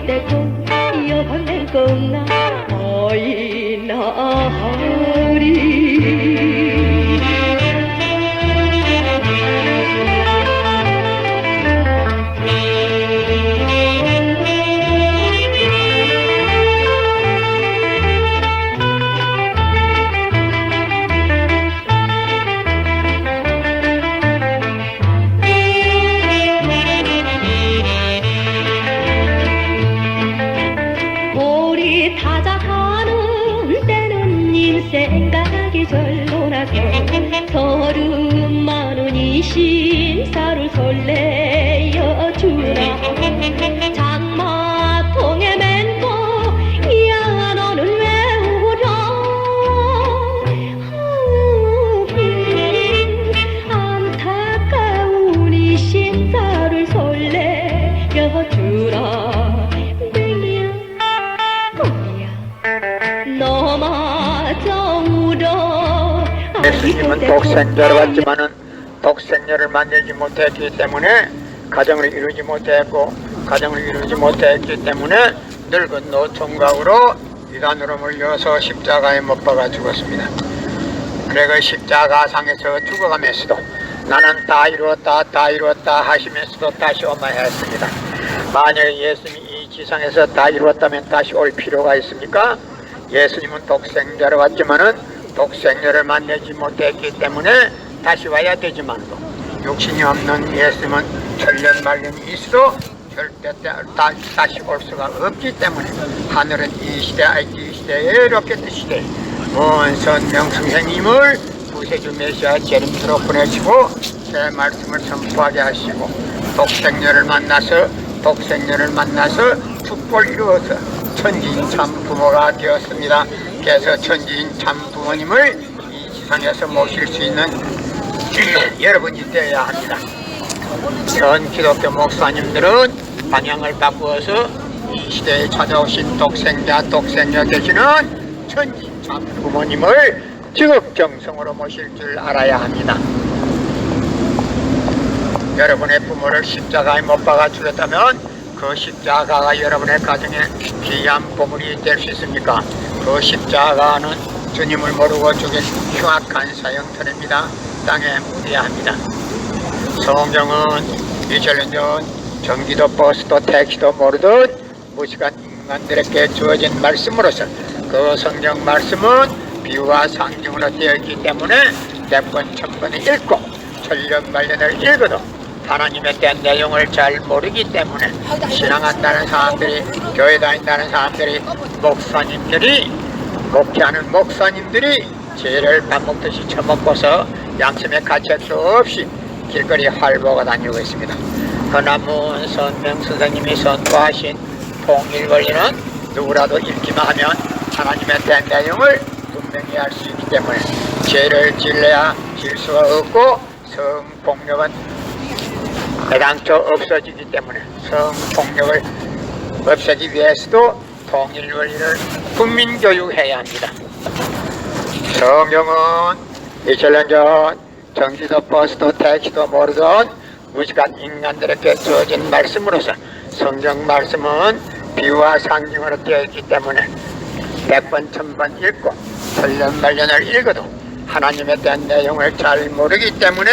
아이고 대고 여방낸 겁나 어이 나으리 우리 예수님은 독생자로 왔지만은 독생녀를 만들지 못했기 때문에 가정을 이루지 못했고 가정을 이루지 못했기 때문에 늙은 노총각으로 이단으로 몰려서 십자가에 못 박아 죽었습니다. 그래 그 십자가상에서 죽어가면서도 나는 다 이루었다 다 이루었다 하시면서도 다시 오마했습니다. 만약 예수님이 이 지상에서 다 이루었다면 다시 올 필요가 있습니까? 예수님은 독생자로 왔지만은 독생녀를 만나지 못했기 때문에 다시 와야 되지만도 육신이 없는 예수님은 천년 말년이 있어도 절대 다, 다시 올 수가 없기 때문에 하늘은 이 시대 아직 이 시대에 로켓 시대 먼 선명 선생님을 구세주 메시아 제림으로 보내시고 제 말씀을 선포하게 하시고 독생녀를 만나서 독생녀를 만나서 축복을 이루어서 천지인 참 부모가 되었습니다. 그래서 천지인 참 부모님을 이 지상에서 모실 수 있는 여러분이 되어야 합니다. 전 기독교 목사님들은 방향을 바꾸어서 이 시대에 찾아오신 독생자, 독생녀 되시는 천지 참 부모님을 지극정성으로 모실 줄 알아야 합니다. 여러분의 부모를 십자가에 못 박아 죽였다면 그 십자가가 여러분의 가정에 귀한 보물이 될 수 있습니까? 그 십자가는 주님을 모르고 죽인 흉악한 사형터입니다. 땅에 묻어야 합니다. 성경은 2천년 전 전기도 버스도 택시도 모르던 무식한 인간들에게 주어진 말씀으로서 그 성경 말씀은 비유와 상징으로 되어 있기 때문에 백번 천번을 읽고 천년 말년을 읽어도 하나님에 대한 내용을 잘 모르기 때문에 신앙한다는 사람들이 교회 다닌다는 사람들이 목사님들이 목회하는 목사님들이 죄를 밥 먹듯이 처먹고서 양심의 가책도 없이 길거리 활보가 다니고 있습니다. 허나문 선명 선생님이 선포하신 통일 원리는 누구라도 읽기만 하면 하나님에 대한 내용을 분명히 알 수 있기 때문에 죄를 질러야 질 수가 없고 성폭력은 애당초 없어지기 때문에 성폭력을 없애기 위해서도 통일 원리를 국민교육해야 합니다. 성경은 2천년 전 전기도 버스도 택시도 모르던 무식한 인간들에게 주어진 말씀으로서 성경 말씀은 비유와 상징으로 되어 있기 때문에 백번 천번 읽고 천년 말년을 읽어도 하나님에 대한 내용을 잘 모르기 때문에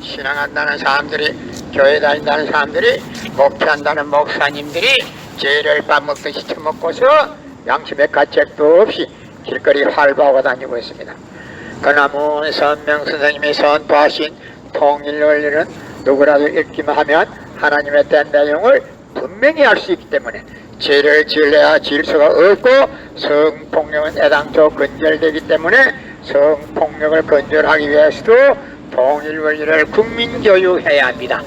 신앙한다는 사람들이 교회 다닌다는 사람들이 목회한다는 목사님들이 죄를 밥 먹듯이 처먹고서 양심의 가책도 없이 길거리 활보하고 다니고 있습니다. 그나무 선명 선생님이 선포하신 통일 원리는 누구라도 읽기만 하면 하나님에 대한 내용을 분명히 알 수 있기 때문에 죄를 지을래야 지을 수가 없고 성폭력은 애당초 근절되기 때문에 성폭력을 근절하기 위해서도 통일 원리를 국민 교육해야 합니다.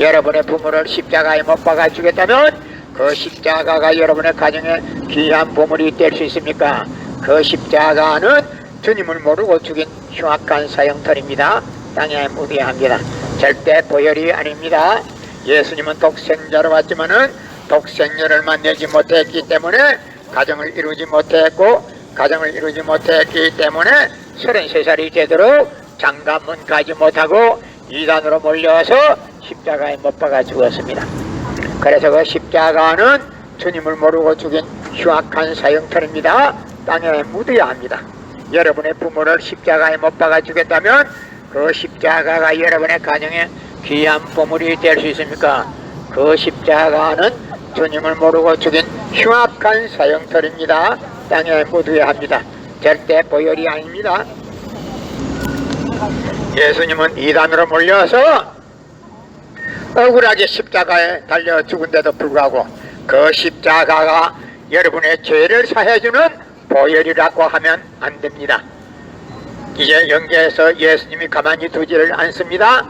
여러분의 부모를 십자가에 못 박아 주겠다면 그 십자가가 여러분의 가정에 귀한 보물이 될 수 있습니까? 그 십자가는 주님을 모르고 죽인 흉악한 사형털입니다. 땅에 무대합니다. 절대 보혈이 아닙니다. 예수님은 독생자로 왔지만은 독생녀를 만나지 못했기 때문에 가정을 이루지 못했고 가정을 이루지 못했기 때문에 33살이 되도록 장가문 가지 못하고 이단으로 몰려서 십자가에 못 박아 죽었습니다. 그래서 그 십자가는 주님을 모르고 죽인 흉악한 사형털입니다. 땅에 묻어야 합니다. 여러분의 부모를 십자가에 못 박아 주겠다면 그 십자가가 여러분의 가정에 귀한 보물이 될 수 있습니까? 그 십자가는 주님을 모르고 죽인 흉악한 사형털입니다. 땅에 묻어야 합니다. 절대 보혈이 아닙니다. 예수님은 이단으로 몰려서 억울하게 십자가에 달려 죽은데도 불구하고 그 십자가가 여러분의 죄를 사해주는 보혈이라고 하면 안 됩니다. 이제 연계해서 예수님이 가만히 두지를 않습니다.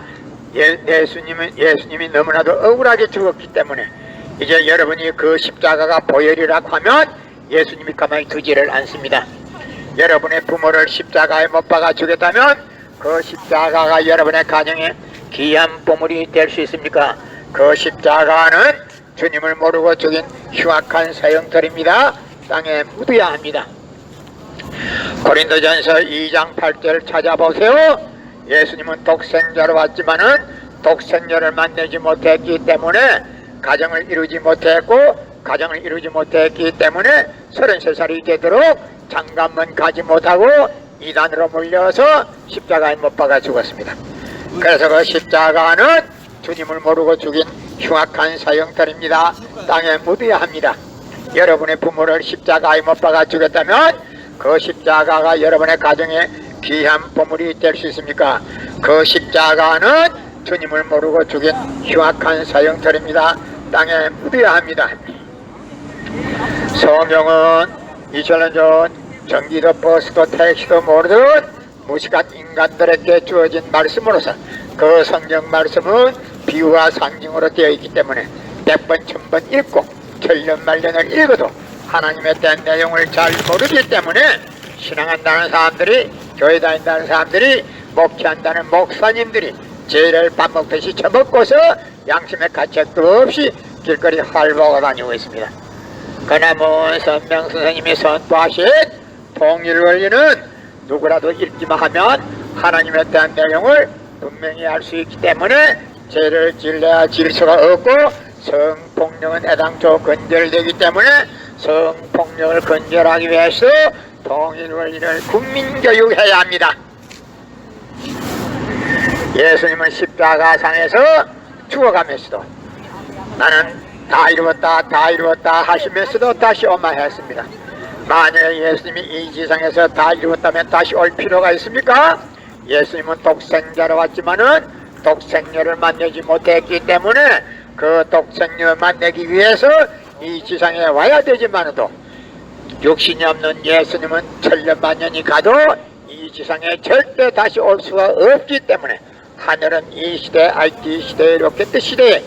예, 예수님은 예수님이 너무나도 억울하게 죽었기 때문에 이제 여러분이 그 십자가가 보혈이라고 하면 예수님이 가만히 두지를 않습니다. 여러분의 부모를 십자가에 못 박아 주겠다면 그 십자가가 여러분의 가정에 귀한 보물이 될 수 있습니까? 그 십자가는 주님을 모르고 죽인 흉악한 사형털입니다. 땅에 묻어야 합니다. 고린도전서 2장 8절 찾아보세요. 예수님은 독생자로 왔지만은 독생녀를 만나지 못했기 때문에 가정을 이루지 못했고 가정을 이루지 못했기 때문에 33살이 되도록 장관문 가지 못하고 이단으로 몰려서 십자가에 못 박아 죽었습니다. 그래서 그 십자가는 주님을 모르고 죽인 흉악한 사형털입니다. 땅에 묻어야 합니다. 여러분의 부모를 십자가에 못 박아 주겠다면 그 십자가가 여러분의 가정에 귀한 보물이 될 수 있습니까? 그 십자가는 주님을 모르고 죽인 흉악한 사형털입니다. 땅에 묻어야 합니다. 성경은 2000년 전 전기도 버스도 택시도 모르던 무식한 인간들에게 주어진 말씀으로서 그 성경 말씀은 비유와 상징으로 되어 있기 때문에 백번 천번 읽고 천년 말년을 읽어도 하나님에 대한 내용을 잘 모르기 때문에 신앙한다는 사람들이 교회 다닌다는 사람들이 목회한다는 목사님들이 죄를 밥 먹듯이 처먹고서 양심의 가책도 없이 길거리 활보하고 다니고 있습니다. 그나무 선명 선생님이 선포하신 통일 원리는 누구라도 읽기만 하면 하나님에 대한 내용을 분명히 알 수 있기 때문에 죄를 질러야 질서가 없고 성폭력은 애당초 건절되기 때문에 성폭력을 건절하기 위해서 통일 원리를 국민교육해야 합니다. 예수님은 십자가상에서 죽어가면서도 나는 다 이루었다 다 이루었다 하시면서도 다시 오마했습니다. 만약에 예수님이 이 지상에서 다 이루었다면 다시 올 필요가 있습니까? 예수님은 독생자로 왔지만은 독생녀를 만나지 못했기 때문에 그 독생녀를 만나기 위해서 이 지상에 와야 되지만도 육신이 없는 예수님은 천년 만 년이 가도 이 지상에 절대 다시 올 수가 없기 때문에 하늘은 이 시대 IT 시대 로켓 시대에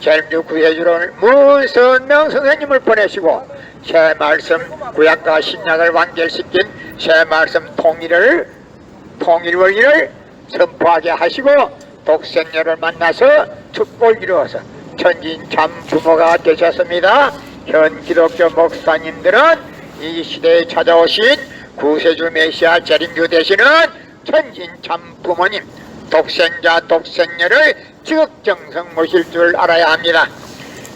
절주 구해주러 문선명 선생님을 보내시고 새 말씀 구약과 신약을 완결시킨 새 말씀 통일을 통일 원리를 선포하게 하시고 독생녀를 만나서 축복을 이루어서 천진 참 부모가 되셨습니다. 현 기독교 목사님들은 이 시대에 찾아오신 구세주 메시아 재림주 되시는 천진 참 부모님 독생자 독생녀를 지극정성 모실 줄 알아야 합니다.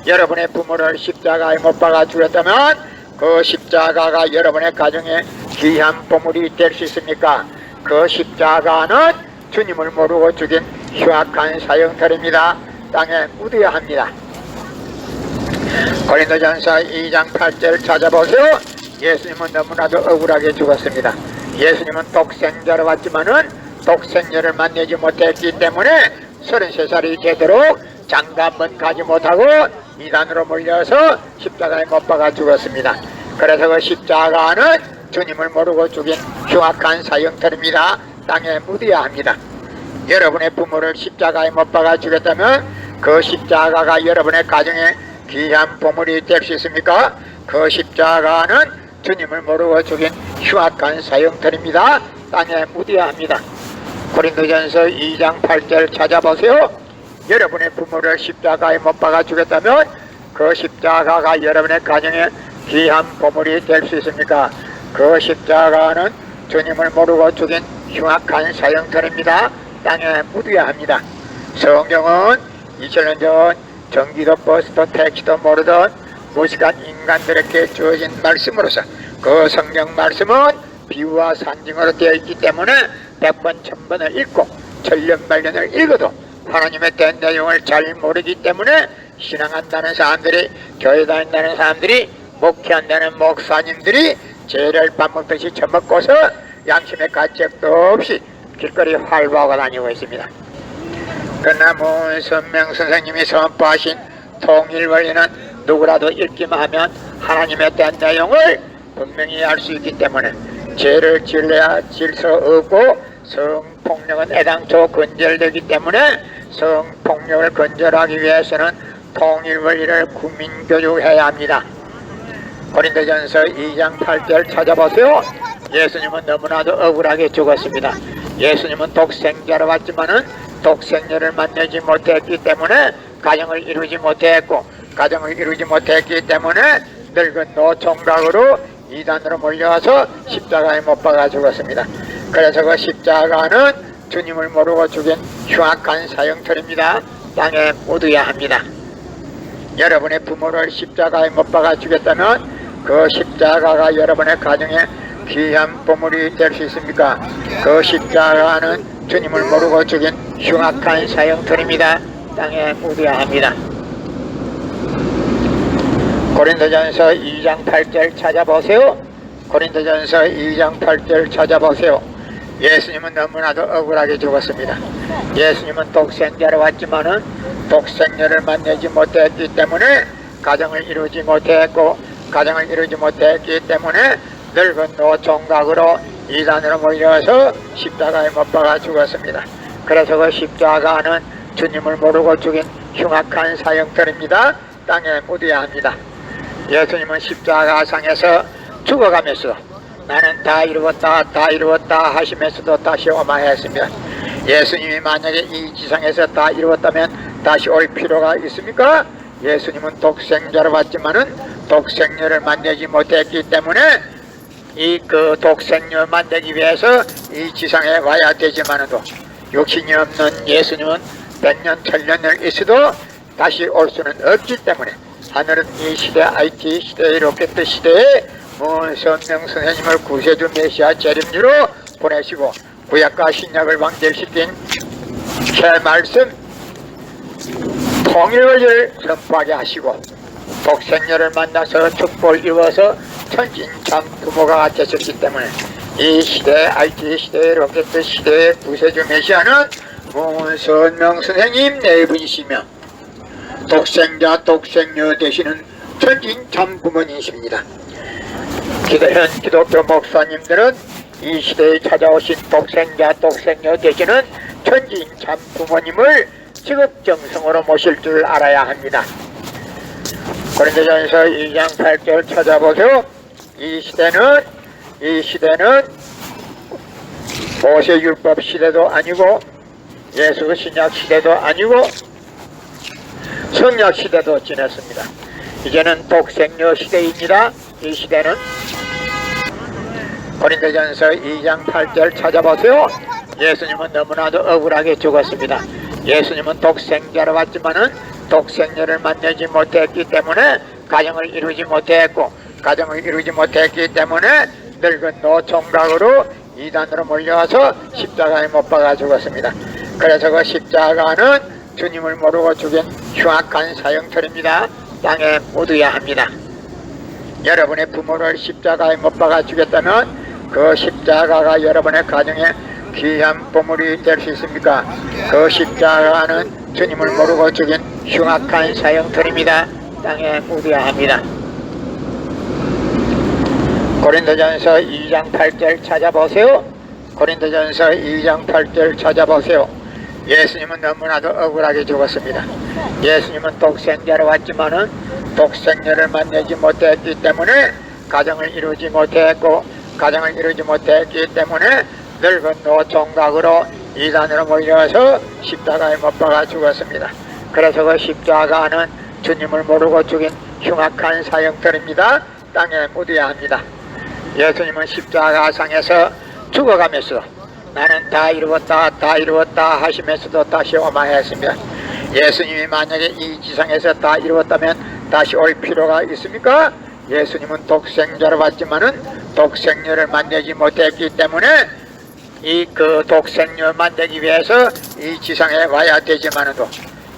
여러분의 부모를 십자가에 못 박아 주었다면 그 십자가가 여러분의 가정에 귀한 보물이 될 수 있습니까? 그 십자가는 주님을 모르고 죽인 흉악한 사형털입니다. 땅에 묻어야 합니다. 고린도전서 2장 8절 찾아보세요. 예수님은 너무나도 억울하게 죽었습니다. 예수님은 독생자로 왔지만은 독생녀를 만나지 못했기 때문에 33살이 되도록 장가만 가지 못하고 이단으로 몰려서 십자가에 못 박아 죽었습니다. 그래서 그 십자가는 주님을 모르고 죽인 흉악한 사형털입니다. 땅에 묻어야 합니다. 여러분의 부모를 십자가에 못 박아 주겠다면 그 십자가가 여러분의 가정에 귀한 보물이 될 수 있습니까? 그 십자가는 주님을 모르고 죽인 흉악한 사형들입니다. 땅에 묻어야 합니다. 고린도전서 2장 8절 찾아보세요. 여러분의 부모를 십자가에 못 박아 주겠다면 그 십자가가 여러분의 가정에 귀한 보물이 될 수 있습니까? 그 십자가는 주님을 모르고 죽인 흉악한 사형들입니다. 땅에 묻어야 합니다. 성경은 2000년 전 전기도 버스도 택시도 모르던 무식한 인간들에게 주어진 말씀으로서 그 성경 말씀은 비유와 산증으로 되어 있기 때문에 백번 천번을 읽고 천년만년을 읽어도 하나님의 된 내용을 잘 모르기 때문에 신앙한다는 사람들이 교회 다닌다는 사람들이 목회한다는 목사님들이 죄를 밥 먹듯이 처먹고서 양심의 가책도 없이 길거리 활보하고 다니고 있습니다. 그러나 문선명 선생님이 선포하신 통일 원리는 누구라도 읽기만 하면 하나님에 대한 내용을 분명히 알 수 있기 때문에 죄를 지을래야 질서 없고 성폭력은 애당초 근절되기 때문에 성폭력을 근절하기 위해서는 통일 원리를 국민 교육해야 합니다. 고린도전서 2장 8절 찾아보세요. 예수님은 너무나도 억울하게 죽었습니다. 예수님은 독생자로 왔지만은 독생녀를 만나지 못했기 때문에 가정을 이루지 못했고 가정을 이루지 못했기 때문에 늙은 노총각으로 이단으로 몰려와서 십자가에 못 박아 죽었습니다. 그래서 그 십자가는 주님을 모르고 죽인 흉악한 사형틀입니다. 땅에 묻어야 합니다. 여러분의 부모를 십자가에 못 박아 주겠다면 그 십자가가 여러분의 가정에 귀한 보물이 될 수 있습니까? 그 십자가는 주님을 모르고 죽인 흉악한 사형틀입니다. 땅에 묻어야 합니다. 고린도전서 2장 8절 찾아보세요. 고린도전서 2장 8절 찾아보세요. 예수님은 너무나도 억울하게 죽었습니다. 예수님은 독생자로 왔지만은 독생녀를 만나지 못했기 때문에 가정을 이루지 못했고 가정을 이루지 못했기 때문에 늙은 노총각으로 이단으로 몰려서 십자가에 못 박아 죽었습니다. 그래서 그 십자가는 주님을 모르고 죽인 흉악한 사형들입니다. 땅에 묻어야 합니다. 예수님은 십자가상에서 죽어가면서 나는 다 이루었다 다 이루었다 하시면서도 다시 오마했습니다. 예수님이 만약에 이 지상에서 다 이루었다면 다시 올 필요가 있습니까? 예수님은 독생자로 왔지만은 독생녀를 만나지 못했기 때문에 이 그 독생녀 만나기 위해서 이 지상에 와야 되지만은도 욕심이 없는 예수님은 백년 천년을 있어도 다시 올 수는 없기 때문에 하늘은 이 시대 IT 시대 로켓 시대에 문 선명 선생님을 구세주 메시아 재림주로 보내시고 구약과 신약을 완결시킨 새 말씀 통일을 선포하게 하시고 독생녀를 만나서 축복을 이루어서 천진참 부모가 되셨기 때문에 이 시대 IT 시대 로켓 시대의 구세주 메시아는 문선명 선생님 네 분이시며 독생자 독생녀 되시는 천진참 부모님이십니다. 기도현 기독교 목사님들은 이 시대에 찾아오신 독생자 독생녀 되시는 천진참 부모님을 지극정성으로 모실 줄 알아야 합니다. 고린도전서 2장 8절 찾아보세요. 이 시대는 이 시대는 모세 율법 시대도 아니고 예수 신약 시대도 아니고 성약 시대도 지났습니다. 이제는 독생녀 시대입니다. 이 시대는 고린도전서 2장 8절 찾아보세요. 예수님은 너무나도 억울하게 죽었습니다. 예수님은 독생자로 왔지만은 독생녀를 만나지 못했기 때문에 가정을 이루지 못했고 가정을 이루지 못했기 때문에 늙은 노총각으로 이단으로 몰려와서 십자가에 못 박아 죽었습니다. 그래서 그 십자가는 주님을 모르고 죽인 흉악한 사형틀입니다. 땅에 묻어야 합니다. 여러분의 부모를 십자가에 못 박아 주겠다면 그 십자가가 여러분의 가정에 귀한 보물이 될 수 있습니까? 그 십자가는 주님을 모르고 죽인 흉악한 사형틀입니다. 땅에 묻어야 합니다. 고린도전서 2장 8절 찾아보세요. 고린도전서 2장 8절 찾아보세요. 예수님은 너무나도 억울하게 죽었습니다. 예수님은 독생자로 왔지만은 독생자를 만나지 못했기 때문에 가정을 이루지 못했고 가정을 이루지 못했기 때문에 늙은 노총각으로 이단으로 몰려서 십자가에 못 박아 죽었습니다. 그래서 그 십자가는 주님을 모르고 죽인 흉악한 사형들입니다. 땅에 묻어야 합니다. 예수님은 십자가상에서 죽어가면서 나는 다 이루었다 다 이루었다 하시면서도 다시 오마했습니다. 예수님이 만약에 이 지상에서 다 이루었다면 다시 올 필요가 있습니까? 예수님은 독생자로 왔지만은 독생녀를 만나지 못했기 때문에 이 그 독생녀 만들기 위해서 이 지상에 와야 되지만도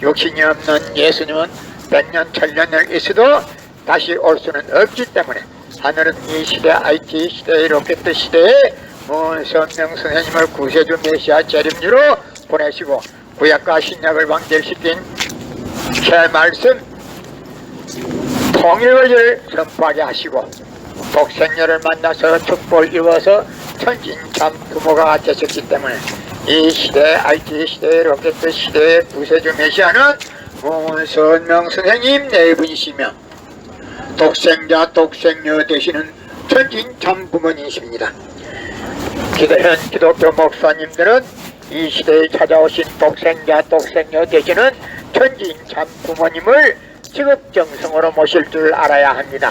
욕심이 없는 예수님은 백년 천년을 있어도 다시 올 수는 없기 때문에 하늘은 이 시대 IT 시대 로켓 시대에 문선명 선생님을 구세주 메시아 재림주로 보내시고 구약과 신약을 완결시킨 새 말씀 통일을 선포하게 하시고 독생녀를 만나서 축복을 이루어서 천진참 부모가 되셨기 때문에 이 시대 IT 시대 로켓 시대의 구세주 메시아는 문선명 선생님 네 분이시며 독생자 독생녀 되시는 천진참 부모님이십니다. 기도현 기독교 목사님들은 이 시대에 찾아오신 독생자 독생녀 되시는 천진참 부모님을 지급정성으로 모실 줄 알아야 합니다.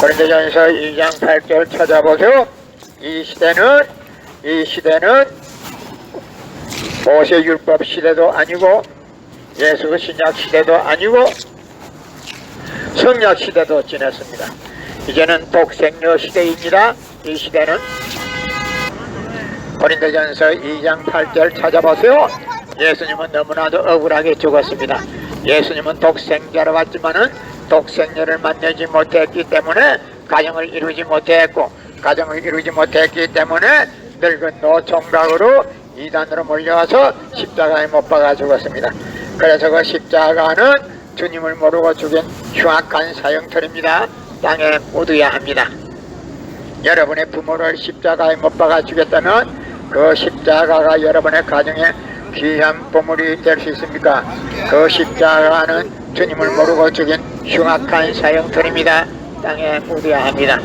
고린도전서 2장 8절 찾아보세요. 이 시대는 이 시대는 모세 율법 시대도 아니고 예수 신약 시대도 아니고 성약 시대도 지났습니다. 이제는 독생녀 시대입니다. 이 시대는 고린도전서 2장 8절 찾아보세요. 예수님은 너무나도 억울하게 죽었습니다. 예수님은 독생자로 왔지만은 독생녀를 만나지 못했기 때문에 가정을 이루지 못했고 가정을 이루지 못했기 때문에 늙은 노총각으로 이단으로 몰려와서 십자가에 못 박아 죽었습니다. 그래서 그 십자가는 주님을 모르고 죽인 흉악한 사형틀입니다. 땅에 묻어야 합니다. 여러분의 부모를 십자가에 못 박아 주겠다면 그 십자가가 여러분의 가정에 귀한 보물이 될 수 있습니까? 그 십자가는 주님을 모르고 죽인 흉악한 사형틀입니다. 땅에 묻어야 합니다.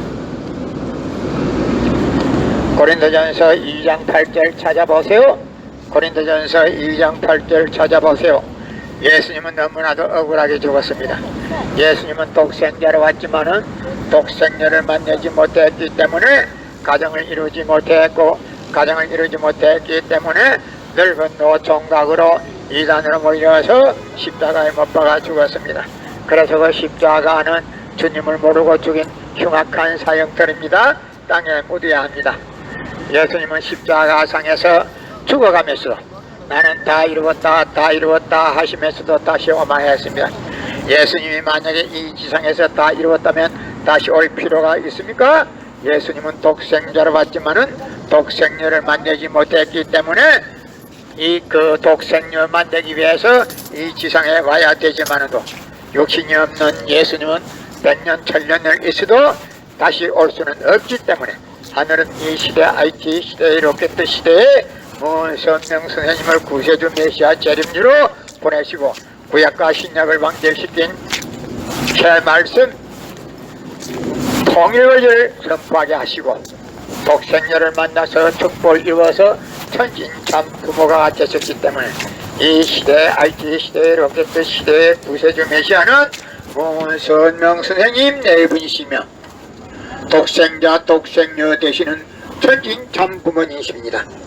고린도전서 2장 8절 찾아보세요. 고린도전서 2장 8절 찾아보세요. 예수님은 너무나도 억울하게 죽었습니다. 예수님은 독생자로 왔지만은 독생녀를 만나지 못했기 때문에 가정을 이루지 못했고 가정을 이루지 못했기 때문에 늙은 노총각으로 이단으로 몰려서 십자가에 못 박아 죽었습니다. 그래서 그 십자가는 주님을 모르고 죽인 흉악한 사형들입니다. 땅에 묻어야 합니다. 예수님은 십자가상에서 죽어가면서 나는 다 이루었다 다 이루었다 하시면서도 다시 오마했습니다. 예수님이 만약에 이 지상에서 다 이루었다면 다시 올 필요가 있습니까? 예수님은 독생자로 왔지만은 독생녀를 만나지 못했기 때문에 이 그 독생녀 만나기 위해서 이 지상에 와야 되지만도 욕심이 없는 예수님은 백년 천년을 있어도 다시 올 수는 없기 때문에 하늘은 이 시대 IT 시대 로켓 시대에 문 선명 선생님을 구세주 메시아 재림주로 보내시고 구약과 신약을 완결시킨 새 말씀 통일을 선포하게 하시고 독생녀를 만나서 축복을 이루어서 천진참 부모가 되셨기 때문에 이 시대 IT 시대 로켓 시대의 구세주 메시아는 문선명 선생님 네 분이시며 독생자 독생녀 되시는 천진참 부모님이십니다.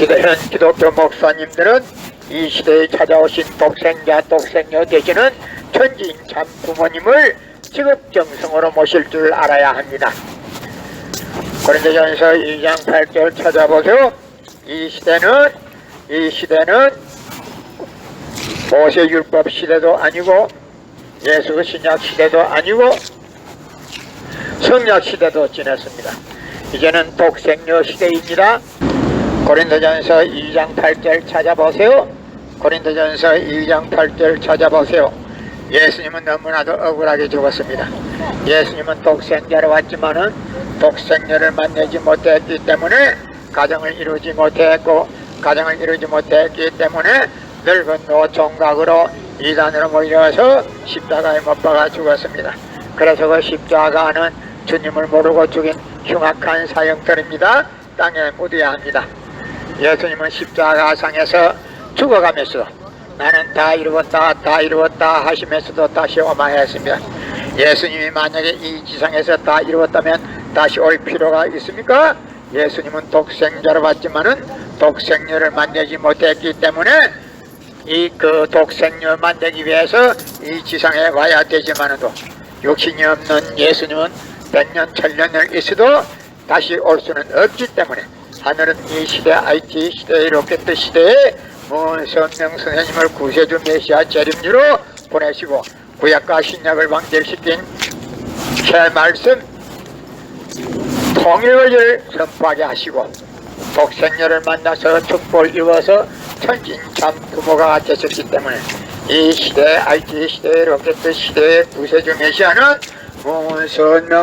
기도현 기독교 목사님들은 이 시대에 찾아오신 독생자 독생녀 되시는 천진참 부모님을 지급정성으로 모실 줄 알아야 합니다. 고린도전서 2장 8절 찾아보세요. 이 시대는 이 시대는 모세 율법 시대도 아니고 예수 신약 시대도 아니고 성약 시대도 지났습니다. 이제는 독생녀 시대입니다. 고린도전서 2장 8절 찾아보세요. 고린도전서 2장 8절 찾아보세요. 예수님은 너무나도 억울하게 죽었습니다. 예수님은 독생자로 왔지만은 독생녀를 만나지 못했기 때문에 가정을 이루지 못했고 가정을 이루지 못했기 때문에 늙은 노총각으로 이단으로 모여서 십자가에 못 박아 죽었습니다. 그래서 그 십자가는 주님을 모르고 죽인 흉악한 사형들입니다. 땅에 묻어야 합니다. 예수님은 십자가상에서 죽어가면서 나는 다 이루었다 다 이루었다 하시면서도 다시 오마했습니다. 예수님이 만약에 이 지상에서 다 이루었다면 다시 올 필요가 있습니까? 예수님은 독생자로 왔지만은 독생녀를 만나지 못했기 때문에 이 그 독생녀 만들기 위해서 이 지상에 와야 되지만도 육신이 없는 예수님은 백 년 천년을 있어도 다시 올 수는 없기 때문에 하늘은 이 시대 IT 시대 로켓 시대에 문선명 선생님을 구세주 메시아 재림주로 보내시고 구약과 신약을 완결시킨 새 말씀 통일을 선포하게 하시고 독생녀를 만나서 축복을 입어서 천진참 부모가 되셨기 때문에 이 시대 IT 시대 로켓 시대의 구세주 메시아는 문선명